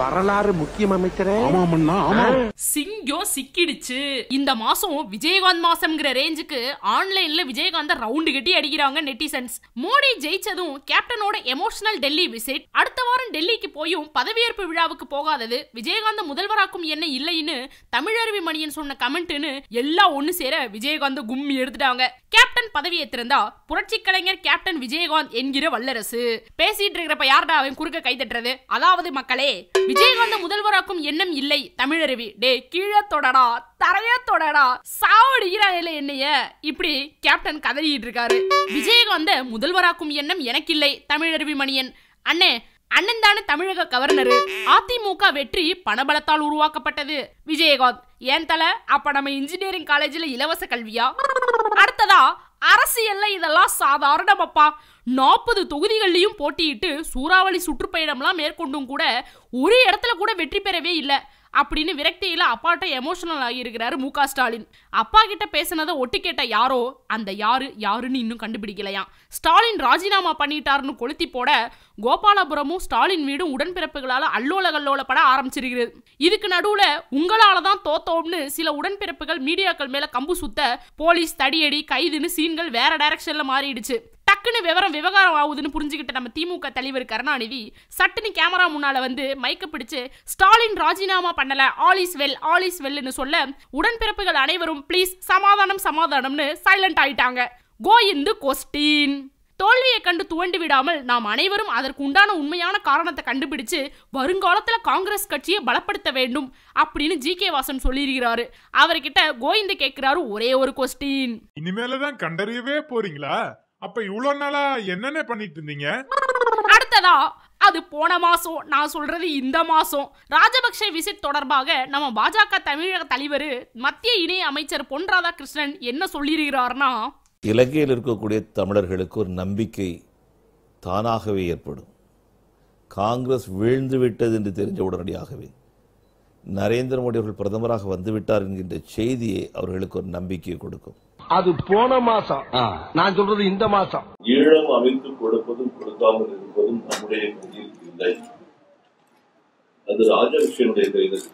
வரலாறு முக்கியம் அமைச்சரே ஆமாமண்ணா ஆமா. சிங்கம் சிக்கிடுச்சு. இந்த மாசம் விஜயகாந்த் மாசம்ங்கிற ரேஞ்சுக்கு ஆன்லைன்ல விஜயகாந்த ரவுண்டு கட்டி அடிக்கிறாங்க நெட்டிசன்ஸ் மோடி ஜெயிச்சதும் கேப்டனோட எமோஷனல் டெல்லி விசிட் அடுத்த வாரம் டெல்லிக்கு போயும் பதவியேற்பு விழாவுக்கு போகாதது. விஜயகாந்த முதல்வராக்கும் என்ன இல்லைன்னு தமிழருவி மணியன் சொன்ன கமெண்ட்னு எல்லாம் ஒண்ணு சேர விஜயகாந்த கும்மி எடுத்துட்டாங்க. கேப்டன் கேப்டன் பதவியேற்றிருந்தா புரட்சி கலைஞர் கேப்டன் விஜயகாந்த் என்கிற வல்லரசு. பேசிட்டு இருக்கிறப்ப யார்டா அவன் குறுக்க கை தட்டுறது? அதாவது மக்களே விஜயகாந்த முதல்வராக்கும் எண்ணம் இல்லை. தமிழருவி டே கீழே தொடடா தரைய தொடடா சாவடிக்கிறாங்கல்ல என்னைய. இப்படி கேப்டன் கதறிட்டு இருக்காரு விஜயகாந்த முதல்வராக்கும் எண்ணம் எனக்கில்லை தமிழருவி மணியன். அண்ணே அண்ணன் தானே தமிழக கவர்னரு. அதிமுக வெற்றி பணபலத்தால் உருவாக்கப்பட்டது. விஜயகாந்த் ஏன் தல? அப்ப நம்ம இன்ஜினியரிங் காலேஜ்ல இலவச கல்வியா? அடுத்ததா அரசியல்ல இதெல்லாம் சாதாரணமப்பா. நாற்பது தொகுதிகள்லையும் போட்டியிட்டு சூறாவளி சுற்றுப்பயணம்லாம் மேற்கொண்டும் கூட ஒரு இடத்துல கூட வெற்றி பெறவே இல்லை. அப்படின்னு விரக்தியில அப்பாட்ட எமோஷனல் ஆகியிருக்கிறாரு மு க ஸ்டாலின். அப்பா கிட்ட பேசினதை ஒட்டு கேட்ட யாரோ அந்த யாரு யாருன்னு இன்னும் கண்டுபிடிக்கலையாம். ஸ்டாலின் ராஜினாமா பண்ணிட்டாருன்னு கொளுத்தி போட கோபாலபுரமும் ஸ்டாலின் வீடும் உடன்பிறப்புகளால அல்லோல கல்லோலப்பட ஆரம்பிச்சிருக்கிறது. இதுக்கு நடுவுல உங்களால் தான் தோத்தோம்னு சில உடன்பிறப்புகள் மீடியாக்கள் மேல கம்பு சுத்த போலீஸ் தடியடி கைதுன்னு சீன்கள் வேற டைரக்ஷன்ல மாறிடுச்சு. டக்குன்னு விவரம் விவகாரம் ஆகுதுன்னு புரிஞ்சுக்கிட்ட நம்ம திமுக தலைவர் கருணாநிதி சட்டுன்னு கேமரா முன்னால வந்து மைக்க பிடிச்சு ஸ்டாலின் ராஜினாமா பண்ணல all is well all is வெல்னு சொல்ல உடன்பிறப்புகள் அனைவரும் ப்ளீஸ் சமாதானம் சமாதானம்னு சைலண்ட் ஆயிட்டாங்க. கோ இந்து கொஸ்டின் தோல்வியை கண்டு துவண்டு விடாமல் நாம் அனைவரும் அதற்கு உண்டான உண்மையான காரணத்தை கண்டுபிடிச்சு வருங்காலத்துல காங்கிரஸ் கட்சியை பலப்படுத்த வேண்டும் அப்படின்னு ஜி கே வாசன் சொல்லியிருக்கிறாரு. அவர்கிட்ட கோவிந்த கேட்கிறாரு ஒரே ஒரு கொஸ்டின் இனிமேலதான் கண்டறியவே போறீங்களா? அப்ப இவ்வளவு நாளா என்னென்ன பண்ணிட்டு இருந்தீங்க? அடுத்ததா அது போன மாசம் நான் சொல்றது இந்த மாசம். ராஜபக்சே விசிட் தொடர்பாக நம்ம பாஜக தமிழக தலைவர் மத்திய இணை அமைச்சர் பொன் ராதாகிருஷ்ணன் என்ன சொல்லியிருக்கிறார்னா இலங்கையில் இருக்கக்கூடிய தமிழர்களுக்கு ஒரு நம்பிக்கை தானாகவே ஏற்படும். காங்கிரஸ் வீழ்ந்து விட்டது என்று தெரிஞ்ச உடனடியாகவே. நரேந்திர மோடி அவர்கள் பிரதமராக வந்துவிட்டார் என்கின்ற செய்தியை அவர்களுக்கு ஒரு நம்பிக்கையை கொடுக்கும். அது போன மாசம். நான் சொல்றது இந்த மாசம். ஈழம் அமைத்து கொடுப்பதும் கொடுக்காமல் இருப்பதும் நம்முடைய கையில் இல்லை. அது ராஜபக்சனுடைய கையில்.